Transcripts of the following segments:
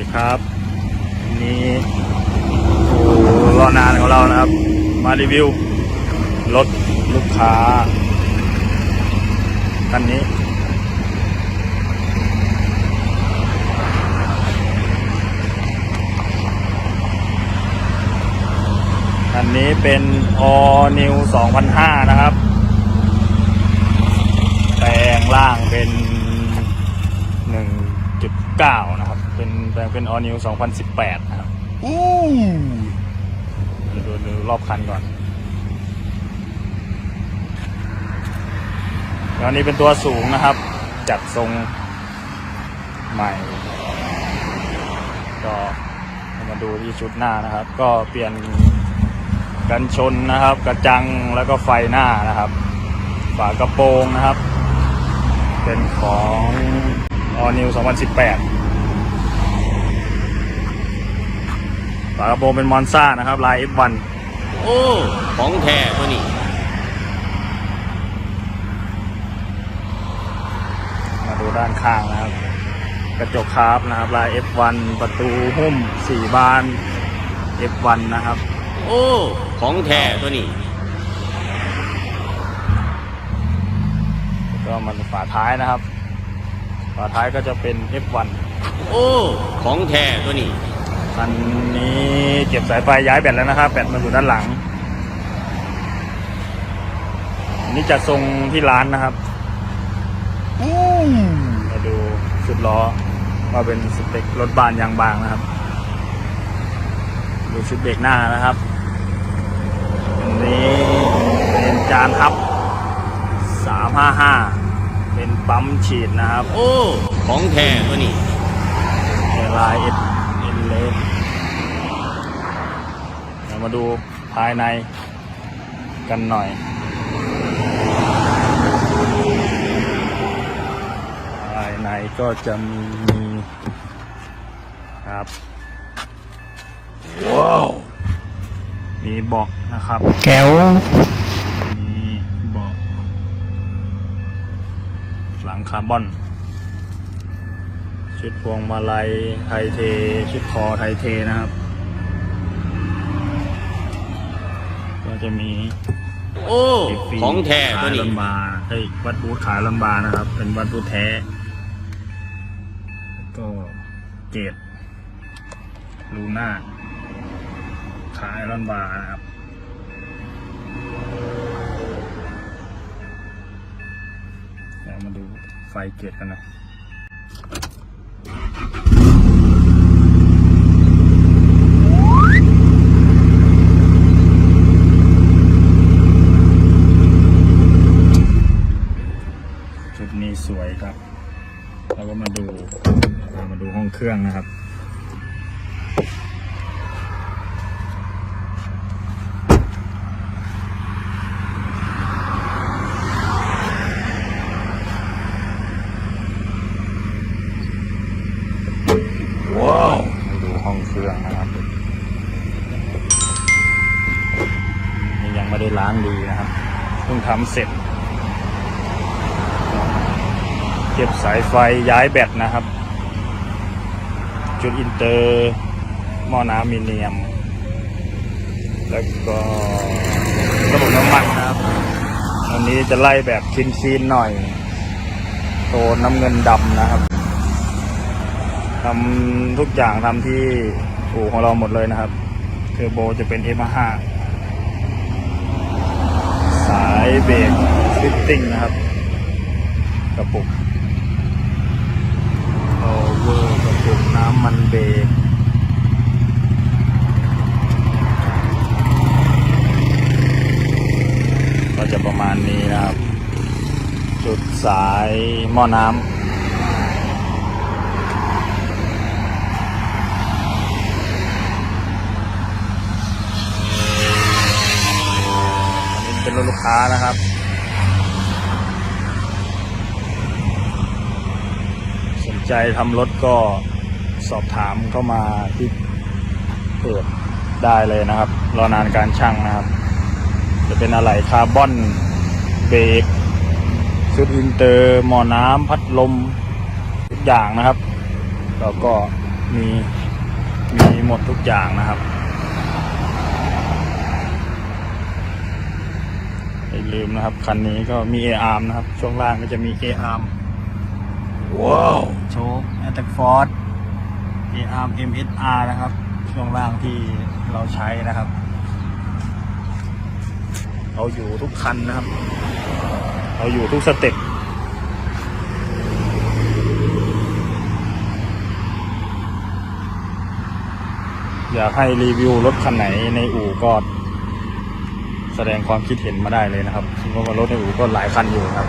ดีครับนี่โอ้รอนานของเรานะครับ มารีวิวรถลูกค้าคันนี้ คันนี้เป็น All New 2005 นะครับ แปลงล่างเป็น 1.9 นะ เป็นแปลงเป็น All New 2018นะครับอู้ดูดูดูรอบคันก่อนแล้วนี้เป็นตัวสูงนะครับ จัดทรงใหม่ ก็มาดูที่ชุดหน้านะครับ ก็เปลี่ยนกันชนนะครับ กระจังแล้วก็ไฟหน้านะครับ ฝากระโปรงนะครับ เป็นของ All New 2018 ฝากระโปรงเป็นมอนซ่านะครับลาย F1 โอ้ของแท้ตัวนี้มาดูด้านข้างนะครับ กระจกคาร์บนะครับ ลาย F1 ประตูหุ้ม4บาน F1 นะครับ โอ้ของแท้ตัวนี้ก็มันฝาท้ายนะครับ ฝาท้ายก็จะเป็น F1 โอ้ของแท้ตัวนี้ อันนี้เก็บสายไฟย้ายแบตแล้วนะครับ แบตมาอยู่ด้านหลังอันนี้จะทรงที่ร้านนะครับมาดูสุดล้อว่าเป็นสเปครถบานยางบางนะครับ ดูชุดเบรกหน้านะครับอันนี้เป็นจานทับ355เป็นปั๊มฉีดนะครับ โอ้ ของแท้ตัวนี้เป็นลายเอ็ด เอ็นเลสเรามาดูภายในกันหน่อยภายในก็จะมีครับว้าวมีเบอกนะครับ แก้วมีเบอกหลังคาร์บอน ชุดพวงมาลัยไทยเท ชุดคอไทยเทนะครับ ก็จะมีโอ้ฟรีของแท้ตัวขายนี้ลอนบาร์เอ้ยวัดบูธขายลอนบาร์นะครับ เป็นวัดบูธแท้ ก็เกตลูน่าขายลอนบาร์นะครับเดี๋ยวมาดูไฟเกตกันนะ ชุดนี้สวยครับ แล้วก็มาดูเรามาดูห้อง เครื่องนะครับ ว้าวมาดูห้องเครื่องนะครับนี่ยังไม่ได้ล้างดีนะครับเพิ่งทำเสร็จเก็บสายไฟย้ายแบตนะครับ จุดอินเตอร์หม้อน้ำมีเนียม แล้วก็ระบบน้ำมันนะครับอันนี้จะไล่แบบคีนๆหน่อยโทนน้ำเงินดำนะครับทำทุกอย่างทำที่อู่ของเราหมดเลยนะครับเทอร์โบจะเป็น M5 สายเบรกฟิตติ้งนะครับ กระปุก โอเวอร์กระปุกน้ำมันเบรกก็จะประมาณนี้นะครับ จุดสายหม้อน้ำอันนี้เป็นรถลูกค้านะครับสนใจทำรถก็ สอบถามเข้ามาที่เพจได้เลยนะครับ รอนานการช่างนะครับ จะเป็นอะไรคาร์บอนเบรกชุดอินเตอร์หมอน้ำพัดลมทุกอย่างนะครับแล้วก็มีมีหมดทุกอย่างนะครับอย่าลืมนะครับ คันนี้ก็มี A-arm นะครับ ช่วงล่างก็จะมี A-arm ว้าว โชคแอตแทกฟอร์ด A-arm MSR นะครับ ช่วงล่างที่เราใช้นะครับเราอยู่ทุกคันนะครับเราอยู่ทุกสเต็ปอยากให้รีวิวรถคันไหนในอู่ก็แสดงความคิดเห็นมาได้เลยนะครับเพราะว่ารถในอู่ก็หลายคันอยู่ครับ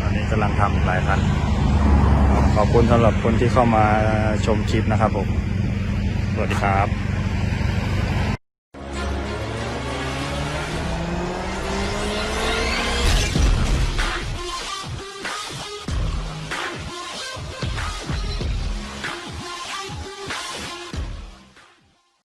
ตอนนี้กำลังทำหลายคัน ขอบคุณสำหรับคนที่เข้ามาชมคลิปนะครับผม สวัสดีครับ